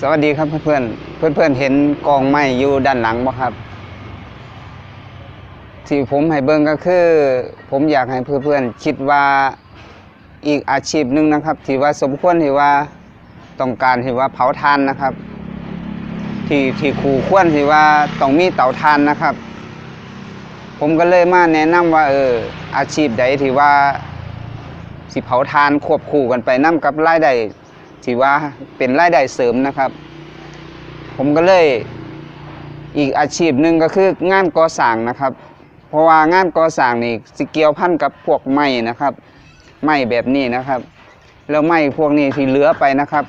สวัสดีครับเพื่อนเพื่อนเพื่อนเห็นกองไม้อยู่ด้านหลังบ่ครับ ที่ผมให้เบิ่งก็คือ ผมอยากให้เพื่อนเพื่อนๆคิดว่าอีกอาชีพหนึ่งนะครับที่ว่าสมควรที่ว่าต้องการที่ว่าเผาทานนะครับ ที่ที่ครูควรที่ว่าต้องมีเตาทานนะครับ ผมก็เลยมาแนะนำว่าเอออาชีพใดที่ว่าสิเผาทานควบคู่กันไปนํกับรายได้ ที่ว่าเป็นรายได้เสริมนะครับ ผมก็เลยอีกอาชีพหนึ่งก็คืองานก่อสร้างนะครับ เพราะว่างานก่อสร้างนี่สิเกี่ยวพันกับพวกไม้นะครับ ไม้แบบนี้นะครับ แล้วไม้พวกนี้ที่เหลือไปนะครับ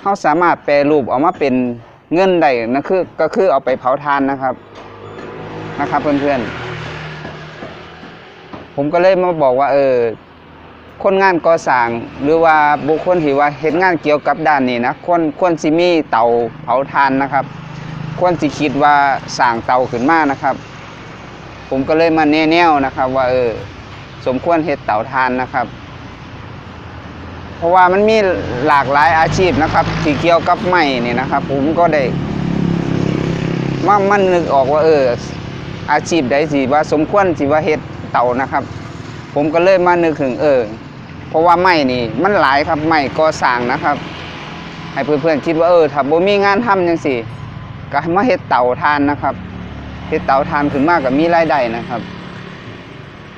เขาสามารถแปรรูปออกมาเป็นเงินได้นะคือก็คือเอาไปเผาทานนะครับนะครับเพื่อนๆผมก็เลยมาบอกว่าเออ คนงานก่อสร้างหรือว่าบุคคลที่ว่าเห็นงานเกี่ยวกับด้านนี้นะควรควรสิมีเตาเผาทานนะครับ ควรสิคิดว่าสร้างเตาขึ้นมานะครับ ผมก็เลยมาแนะแนวนะครับ ว่าเออสมควรเฮ็ดเตาทานนะครับ เพราะว่ามันมีหลากหลายอาชีพนะครับที่เกี่ยวกับไม้นี่นะครับ ผมก็ได้มามันนึกออกว่าเออ อาชีพใดสิว่าสมควรสิว่าเฮ็ดเตานะครับ ผมก็เลยมานึกถึงเออ เพราะว่าไม้นี่ มันหลายครับไม้ก่อสร้างนะครับ ให้เพื่อนๆคิดว่าเออถ้าบ่มีงานทำจังซี่ก็ให้มาเฮ็ดเตาทานนะครับเฮ็ดเตาทานขึ้นมาก็มีรายได้นะครับ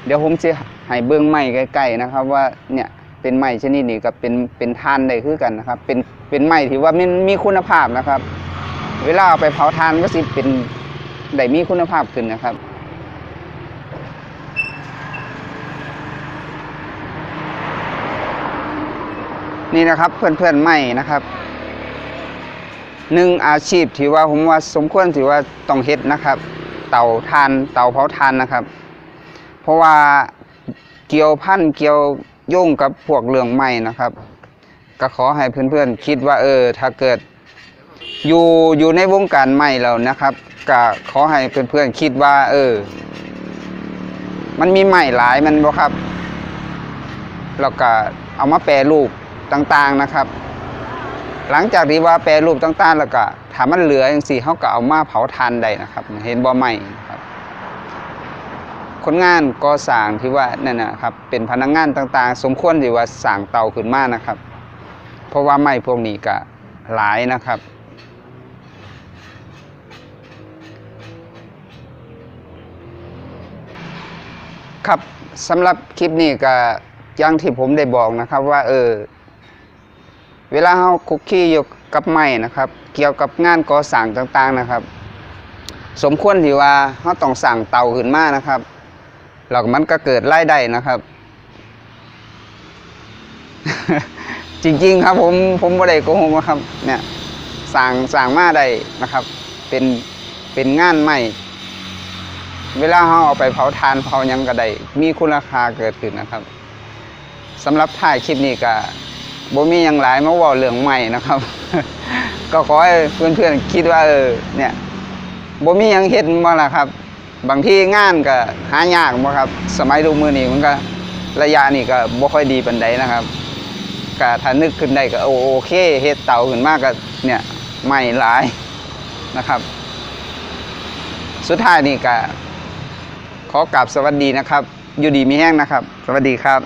เดี๋ยวผมจะให้เบิ่งไม้ใกล้ๆนะครับ ว่าเนี่ยเป็นไม้ชนิดนี้ก็เป็นเป็นทานได้คือกันนะครับ เป็นเป็นไม้ที่ว่ามันมีคุณภาพนะครับ เวลาเอาไปเผาทานก็สิเป็นได้มีคุณภาพขึ้นนะครับ นี่นะครับเพื่อนๆใหม่นะครับหนึ่งอาชีพที่ว่าผมว่าสมควรที่ว่าต้องเฮ็ดนะครับ เต่าทานเต่าเผาทานนะครับ เพราะว่าเกี่ยวพันเกี่ยวยุ่งกับพวกเรื่องใหม่นะครับ ก็ขอให้เพื่อนๆคิดว่าเออ ถ้าเกิด อยู่อยู่ในวงการใหม่แล้วนะครับ ก็ขอให้เพื่อนๆคิดว่า เออ มันมีใหม่หลายมันบ่ครับแล้วก็เอามาแปรรูป ต่างๆนะครับ หลังจากที่ว่าแปรรูปต่างๆ แล้วก็ถ้ามันเหลืออย่างสี่เขาก็เอามาเผาทานได้นะครับ เห็นบ่ใหม่ครับ คนงานก่อสร้างที่ว่านั่นนะครับ เป็นพนักงานต่างๆ สมควรที่ว่าสร้างเตาขึ้นมานะครับ เพราะว่าไม้พวกนี้ก็หลายนะครับครับสำหรับคลิปนี้ก็อย่างที่ผมได้บอกนะครับว่าเออ เวลาเราคุกคีอยู่กับไม้นะครับ เกี่ยวกับงานก่อสร้างต่างๆนะครับ สมควรที่ว่าเราต้องสั่งเตาขึ้นมานะครับแล้วมันก็เกิดรายได้นะครับ จริงๆครับผมผมบ่ได้โกหกนะครับ เนี่ยสั่งสั่งมาได้นะครับ เป็นเป็นงานใหม่ เวลาเราเอาไปเผาทานเผายังก็ได้มีคุณราคาเกิดขึ้นนะครับสำหรับถ่ายคลิปนี้ก็ บ่มีหยังหลายมาว้าเรื่องใหม่นะครับ ก็ขอให้เพื่อนๆคิดว่าเออเนี่ยบ่มีหยังเฮ็ดบ่ล่ะครับ บางที่งานก็หายากบ่ครับ สมัยดูมือนี้มันก็ระยะนี้ก็บ่ค่อยดีปานใดนะครับก็ถ้านึกขึ้นได้ก็โอโอเคเฮ็ดเต่าขึ้นมาก็เนี่ยใหม่หลายนะครับ สุดท้ายนี่ก็ขอกราบสวัสดีนะครับ อยู่ดีมีแห้งนะครับ สวัสดีครับ